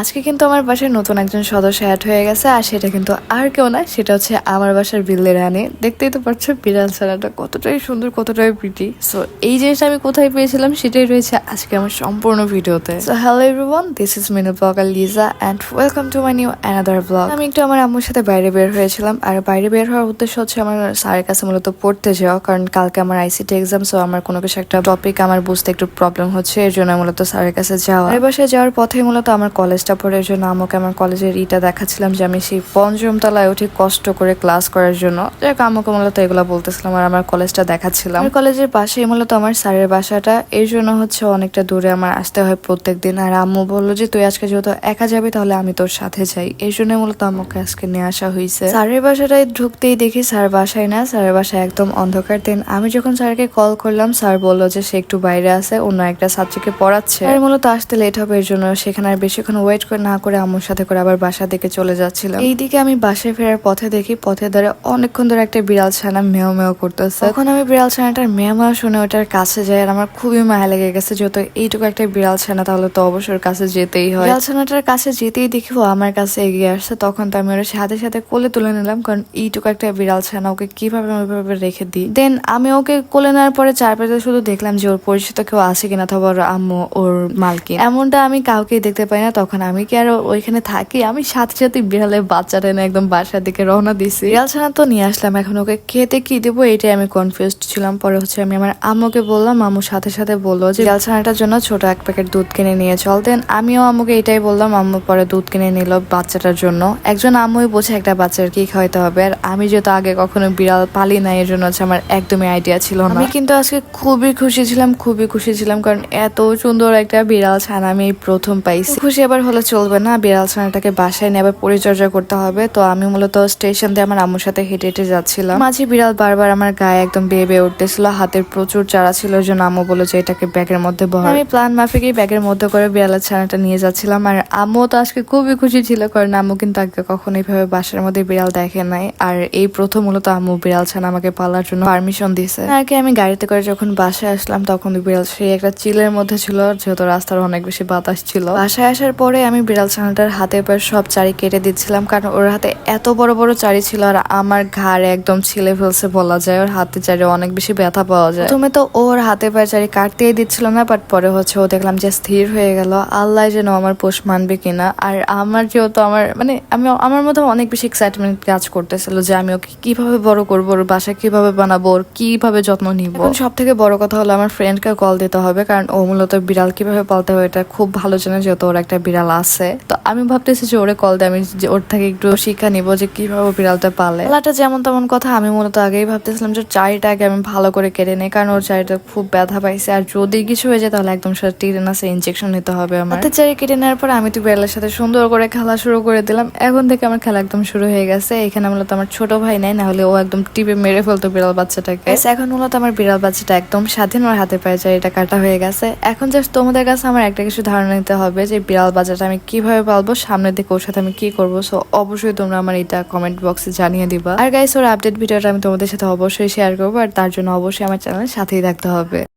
আজকে কিন্তু আমার বাসায় নতুন একজন সদস্য অ্যাড হয়ে গেছে, আর সেটা কিন্তু আর কেউ না, সেটা হচ্ছে আমার বাসার বিল্লি রানী। দেখতেই তো পারছ বিড়াল ছানাটা কতটাই সুন্দর, কতটাই প্রিটি সো এই জিনিসটা আমি কোথায় পেয়েছিলাম, সেটাই রয়েছে আজকে আমার সম্পূর্ণ ভিডিওতে। So hello everyone this is Minu blogger Liza and welcome to my new another blog আমি একটু আমার আম্মুর সাথে বাইরে বের হয়েছিলাম, আর বাইরে বের হওয়ার উদ্দেশ্য হচ্ছে আমার স্যারের কাছে মূলত পড়তে যাওয়া, কারণ কালকে আমার আইসিটি এক্সাম সো আমার কোনো কিছু একটা টপিক আমার বুঝতে একটু প্রবলেম হচ্ছে, এর জন্য মূলত স্যারের কাছে যাওয়া। বাসায় যাওয়ার পথে মূলত আমার কলেজটা পড়ে এর জন্য আমাকে আমার কলেজের ইটা দেখাচ্ছিলাম যে আমি সেই পঞ্চম তলায় উঠে কষ্ট করে ক্লাস করার জন্য। যাক আমাকে মূলত এগুলো বলতেছিলাম আর আমার কলেজটা দেখাচ্ছিলাম। কলেজের পাশে মূলত আমার স্যারের বাসাটা এর জন্য হচ্ছে অনেকটা দূরে আমার আসতে হয় প্রত্যেক দিন আর আম্মু বলল যে তুই আজকে যেহেতু একা যাবি তাহলে আমি তোর সাথে যাই। এই জন্য মূলত আমাকে আজকে নিয়ে আসা হয়েছে স্যারের বাসাটায় ঢুকতেই দেখি স্যার বাসায় না স্যারের বাসায় একদম অন্ধকার দিন। আমি যখন স্যারকে কল করলাম স্যার বলল যে সে একটু বাইরে আছে অন্য একটা সাবজেক্টে পড়াচ্ছে। আর মূলত আসতে লেট হবে এর জন্য সেখানে আর বেশিক্ষণ ওয়েট করে, না করে আম্মুর সাথে করে আবার বাসা দিকে চলে যাচ্ছিলাম। এইদিকে আমি বাসায় ফেরার পথে দেখি পথে ধরে অনেকক্ষণ ধরে একটা বিড়াল ছানা মেয় মেয় করতেছে। তখন আমি বিড়াল ছানাটার মেয় মেয় শুনে ওটার কাছে যাই আর আমার খুবই মায়া লেগে গেছে যেহেতু এইটুকু একটা বিড়াল ছানা, তাহলে তো ওর কাছে যেতেই হয়। বিড়াল ছানাটার কাছে যেতেই দেখি ও আমার কাছে এগিয়ে আসছে। তখন তো আমি ওর সাথে সাথে কোলে তুলে নিলাম, কারণ এইটুকু একটা বিড়াল ছানা ওকে কীভাবে ওইভাবে রেখে দিই? দেন আমি ওকে কোলে নেওয়ার পরে চারপাশে শুধু দেখলাম যে, ওর পরিচিত কেউ আছে কিনা, অথবা ওর আম্মু, ওর মালকিন। এমনটা আমি কাউকেই দেখতে পাই না। তখন আমি কি আর ওইখানে থাকি? আমি সাথে সাথে বিড়ালের বাচ্চাটা এনে একদম বাসার দিকে রওনা দিছি। বিড়াল ছানা তো নিয়ে আসলাম, এখন ওকে খেতে কি দেবো এটাই আমি কনফিউজ ছিলাম। পরে হচ্ছে আমি আমার আম্মুকে বললাম, আম্মু সাথে সাথে বলল যে, বিড়াল ছানাটার জন্য ছোট এক প্যাকেট দুধ কিনে নিয়ে চল। দেন আমিও আম্মুকে এটাই বললাম, আম্মু পরে দুধ কিনে নিল বাচ্চাটার জন্য। একজন আম্মুই বোঝে একটা বাচ্চার কি খাওয়াইতে হবে? আর আমি যেহেতু আগে কখনো বিড়াল পালি না এর জন্য হচ্ছে আমার একদমই আইডিয়া ছিল না। আমি কিন্তু আজকে খুবই খুশি ছিলাম, খুবই খুশি ছিলাম, কারণ এত সুন্দর একটা বিড়াল ছানা আমি প্রথম পাইছি। খুশি আবার হলে চলবে না বিড়াল ছানাটাকে বাসায় নিয়ে আবার পরিচর্যা করতে হবে। তো আমি মূলত স্টেশন দিয়ে আমার আম্মুর সাথে হেঁটে হেঁটে যাচ্ছিলাম। মাঝে বিড়াল বারবার আমার গায়ে একদম বেয়ে বেয়ে উঠতেছিল, হাতের প্রচুর চারা ছিল, ওই জন্য আম্মু বলে যে এটাকে ব্যাগের মধ্যে ভর। আমি প্ল্যান মাফিকই ব্যাগের মধ্যে করে বিড়ালের ছানাটা নিয়ে যাচ্ছিলাম, আর আম্মু তো আজকে খুবই খুশি ছিল, কারণ আম্মু কিন্তু আগে কখনো এইভাবে বাসার মধ্যে বিড়াল দেখে নাই। আর এই প্রথম মূলত আম্মু বিড়াল ছানা আমাকে পালার জন্য পারমিশন দিয়েছে। আর কি আমি গাড়িতে করে যখন বাসায় আসলাম, তখন বিড়াল সেই একটা চিলের মধ্যে ছিল, যেহেতু রাস্তার অনেক বেশি বাতাস ছিল। বাসায় আসার পরে আমি বিড়াল ছানাটার হাতে পায়ে সব চারি কেটে দিচ্ছিলাম, কারণ ওর হাতে এত বড় বড় চারি ছিল আর আমার ঘাড়ে একদম ছিলে ফেলছে বলা যায়। ওর হাতে চারি অনেক বেশি ব্যথা পাওয়া যায়। তুমি তো ওর হাতে পায়ে চারি কাটতেই দিচ্ছিল না বাট পরে হচ্ছে ও দেখলাম যে স্থির হয়ে গেল। আল্লাহ যেন আমার পোষ মানবে কিনা। আর আমার যেহেতু আমার মানে আমি আমার মধ্যে অনেক বেশি এক্সাইটমেন্ট কাজ করতেছিল যে আমি ওকে কীভাবে বড় করব, ওর বাসা কীভাবে বানাবো, ওর কীভাবে যত্ন নিব। সব থেকে বড় কথা হলো আমার ফ্রেন্ডকে কল দিতে হবে, কারণ ও মূলত বিড়াল কীভাবে পালতে হবে এটা খুব ভালো জানে যেহেতু ওর একটা বিড়াল আছে। তো আমি ভাবতেছি যে ওরে কল দিয়ে আমি যে ওর থেকে একটু শিক্ষা নিব যে কীভাবে বিড়ালটা পালে। পালাটা যেমন তেমন কথা, আমি মূলত আগেই ভাবতেছিলাম যে চারিটা আগে আমি ভালো করে কেটে নেই, কারণ ওর চারিটা খুব ব্যথা পাইছে। আর যদি কিছু হয়ে যায় তাহলে একদম সেটা টিটেনাসে ইনজেকশন নিতে হবে আমার। হাতে চারি কেটে নেওয়ার পরে আমি তো বিড়ালের সাথে সুন্দর করে খেলা শুরু করে দিলাম। এখন থেকে আমার খেলা একদম শুরু হয়ে গেছে। এখানে মূলত আমার ছোট ভাই নাই না হলে ও একদম টিপে মেরে ফেলতো বিড়াল বাচ্চাটাকে। এখন মূলত আমার বিড়াল বাচ্চাটা একদম স্বাধীন ওর হাতে পায়ে এটা কাটা হয়ে গেছে। এখন জাস্ট তোমাদের কাছে আমার একটা কিছু ধারণা নিতে হবে যে বিড়াল বাচ্চাটা আমি কীভাবে পালবো সামনে দিকে ওর সাথে আমি কি করব সো অবশ্যই তোমরা আমার এটা কমেন্ট বক্সে জানিয়ে দিবা। আর গাইস ওর আপডেট ভিডিওটা আমি তোমাদের সাথে অবশ্যই শেয়ার করব, আর তার জন্য অবশ্যই আমার চ্যানেলের সাথেই থাকতে হবে।